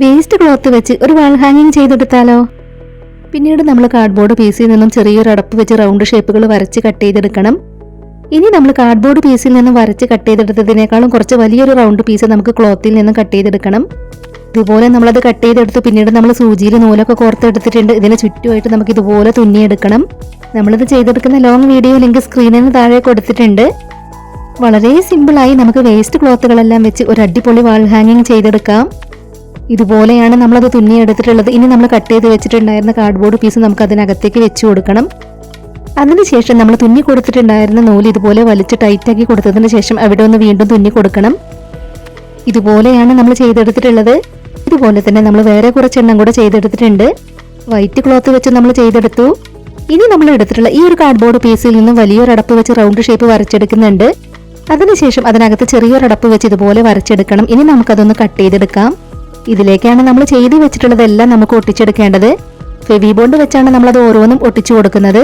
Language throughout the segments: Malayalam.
വേസ്റ്റ് ക്ലോത്ത് വെച്ച് ഒരു വാൾ ഹാങ്ങിങ് ചെയ്തെടുത്താലോ? പിന്നീട് നമ്മൾ കാർഡ്ബോർഡ് പീസിൽ നിന്നും ചെറിയൊരു അടപ്പ് വെച്ച് റൗണ്ട് ഷേപ്പുകൾ വരച്ച് കട്ട് ചെയ്തെടുക്കണം. ഇനി നമ്മൾ കാർഡ്ബോർഡ് പീസിൽ നിന്നും വരച്ച് കട്ട് ചെയ്തെടുത്തതിനേക്കാളും കുറച്ച് വലിയൊരു റൗണ്ട് പീസ് നമുക്ക് ക്ലോത്തിൽ നിന്നും കട്ട് ചെയ്തെടുക്കണം. ഇതുപോലെ നമ്മളത് കട്ട് ചെയ്തെടുത്ത് പിന്നീട് നമ്മൾ സൂചിയിൽ നൂലൊക്കെ കോർത്തെടുത്തിട്ടുണ്ട്. ഇതിന് ചുറ്റുമായിട്ട് നമുക്ക് ഇതുപോലെ തുന്നിയെടുക്കണം. നമ്മളിത് ചെയ്തെടുക്കുന്ന ലോങ് വീഡിയോ ലിങ്ക് സ്ക്രീനിൽ നിന്ന് താഴെ കൊടുത്തിട്ടുണ്ട്. വളരെ സിമ്പിളായി നമുക്ക് വേസ്റ്റ് ക്ലോത്തുകളെല്ലാം വെച്ച് ഒരു അടിപൊളി വാൾ ഹാങ്ങിങ് ചെയ്തെടുക്കാം. ഇതുപോലെയാണ് നമ്മളത് തുന്നിയെടുത്തിട്ടുള്ളത്. ഇനി നമ്മൾ കട്ട് ചെയ്ത് വെച്ചിട്ടുണ്ടായിരുന്ന കാർഡ്ബോർഡ് പീസ് നമുക്ക് അതിനകത്തേക്ക് വെച്ച് കൊടുക്കണം. അതിനുശേഷം നമ്മൾ തുന്നി കൊടുത്തിട്ടുണ്ടായിരുന്ന നൂൽ ഇതുപോലെ വലിച്ച് ടൈറ്റാക്കി കൊടുത്തതിന് ശേഷം അവിടെ ഒന്ന് വീണ്ടും തുന്നി കൊടുക്കണം. ഇതുപോലെയാണ് നമ്മൾ ചെയ്തെടുത്തിട്ടുള്ളത്. ഇതുപോലെ തന്നെ നമ്മൾ വേറെ കുറച്ചെണ്ണം കൂടെ ചെയ്തെടുത്തിട്ടുണ്ട്. വൈറ്റ് ക്ലോത്ത് വെച്ച് നമ്മൾ ചെയ്തെടുത്തു. ഇനി നമ്മൾ എടുത്തിട്ടുള്ള ഈ ഒരു കാർഡ്ബോർഡ് പീസിൽ നിന്നും വലിയൊരു അടപ്പ് വെച്ച് റൗണ്ട് ഷേപ്പ് വരച്ചെടുക്കുന്നുണ്ട്. അതിനുശേഷം അതിനകത്ത് ചെറിയൊരു അടപ്പ് വെച്ച് ഇതുപോലെ വരച്ചെടുക്കണം. ഇനി നമുക്കതൊന്ന് കട്ട് ചെയ്തെടുക്കാം. ഇതിലേക്കാണ് നമ്മൾ ചെയ്തു വെച്ചിട്ടുള്ളതെല്ലാം നമുക്ക് ഒട്ടിച്ചെടുക്കേണ്ടത്. ഫെവി ബോണ്ട് വെച്ചാണ് നമ്മളത് ഓരോന്നും ഒട്ടിച്ചു കൊടുക്കുന്നത്.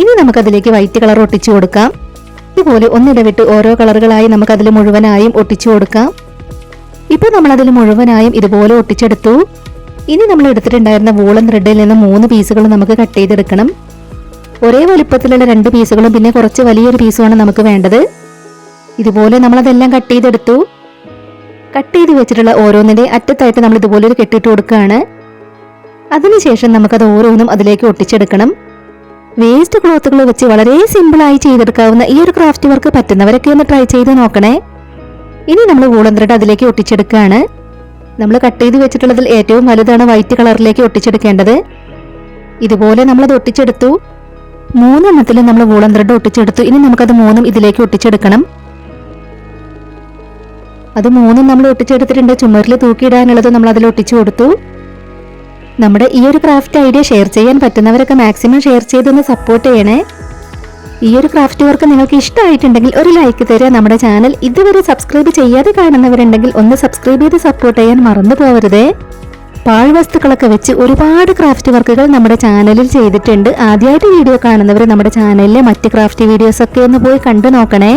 ഇനി നമുക്കതിലേക്ക് വൈറ്റ് കളർ ഒട്ടിച്ചു കൊടുക്കാം. ഇതുപോലെ ഒന്നിടവിട്ട് ഓരോ കളറുകളായി നമുക്കതിൽ മുഴുവനായും ഒട്ടിച്ചു കൊടുക്കാം. ഇപ്പൊ നമ്മൾ അതിൽ മുഴുവനായും ഇതുപോലെ ഒട്ടിച്ചെടുത്തു. ഇനി നമ്മൾ എടുത്തിട്ടുണ്ടായിരുന്ന വൂളൻ ത്രെഡിൽ നിന്ന് മൂന്ന് പീസുകൾ നമുക്ക് കട്ട് ചെയ്തെടുക്കണം. ഒരേ വലുപ്പത്തിലുള്ള രണ്ട് പീസുകളും പിന്നെ കുറച്ച് വലിയൊരു പീസുമാണ് നമുക്ക് വേണ്ടത്. ഇതുപോലെ നമ്മളതെല്ലാം കട്ട് ചെയ്തെടുത്തു. കട്ട് ചെയ്ത് വെച്ചിട്ടുള്ള ഓരോന്നിന്റെ അറ്റത്തായിട്ട് നമ്മൾ ഇതുപോലെ ഒരു കെട്ടിട്ട് കൊടുക്കുകയാണ്. അതിനുശേഷം നമുക്കത് ഓരോന്നും അതിലേക്ക് ഒട്ടിച്ചെടുക്കണം. വേസ്റ്റ് ക്ലോത്തുകൾ വെച്ച് വളരെ സിമ്പിളായി ചെയ്തെടുക്കാവുന്ന ഈ ഒരു ക്രാഫ്റ്റ് വർക്ക് പറ്റുന്നവരൊക്കെ ഒന്ന് ട്രൈ ചെയ്ത് നോക്കണേ. ഇനി നമ്മൾ വൂളന്ത്രട്ട് അതിലേക്ക് ഒട്ടിച്ചെടുക്കുകയാണ്. നമ്മൾ കട്ട് ചെയ്ത് വെച്ചിട്ടുള്ളതിൽ ഏറ്റവും വലുതാണ് വൈറ്റ് കളറിലേക്ക് ഒട്ടിച്ചെടുക്കേണ്ടത്. ഇതുപോലെ നമ്മളത് ഒട്ടിച്ചെടുത്തു. മൂന്നെണ്ണത്തിൽ നമ്മൾ വൂളന്ത്രട്ട് ഒട്ടിച്ചെടുത്തു. ഇനി നമുക്കത് മൂന്നും ഇതിലേക്ക് ഒട്ടിച്ചെടുക്കണം. അത് മൂന്നും നമ്മൾ ഒട്ടിച്ചെടുത്തിട്ടുണ്ട്. ചുമരിൽ തൂക്കിയിടാനുള്ളത് നമ്മൾ അതിൽ ഒട്ടിച്ചു കൊടുത്തു. നമ്മുടെ ഈ ഒരു ക്രാഫ്റ്റ് ഐഡിയ ഷെയർ ചെയ്യാൻ പറ്റുന്നവരൊക്കെ മാക്സിമം ഷെയർ ചെയ്തൊന്ന് സപ്പോർട്ട് ചെയ്യണേ. ഈ ഒരു ക്രാഫ്റ്റ് വർക്ക് നിങ്ങൾക്ക് ഇഷ്ടമായിട്ടുണ്ടെങ്കിൽ ഒരു ലൈക്ക് തരിക. നമ്മുടെ ചാനൽ ഇതുവരെ സബ്സ്ക്രൈബ് ചെയ്യാതെ കാണുന്നവരുണ്ടെങ്കിൽ ഒന്ന് സബ്സ്ക്രൈബ് ചെയ്ത് സപ്പോർട്ട് ചെയ്യാൻ മറന്നു പോകരുതേ പാഴ്വസ്തുക്കളൊക്കെ വെച്ച് ഒരുപാട് ക്രാഫ്റ്റ് വർക്കുകൾ നമ്മുടെ ചാനലിൽ ചെയ്തിട്ടുണ്ട്. ആദ്യമായിട്ട് വീഡിയോ കാണുന്നവർ നമ്മുടെ ചാനലിലെ മറ്റ് ക്രാഫ്റ്റ് വീഡിയോസൊക്കെ ഒന്ന് പോയി കണ്ടു നോക്കണേ.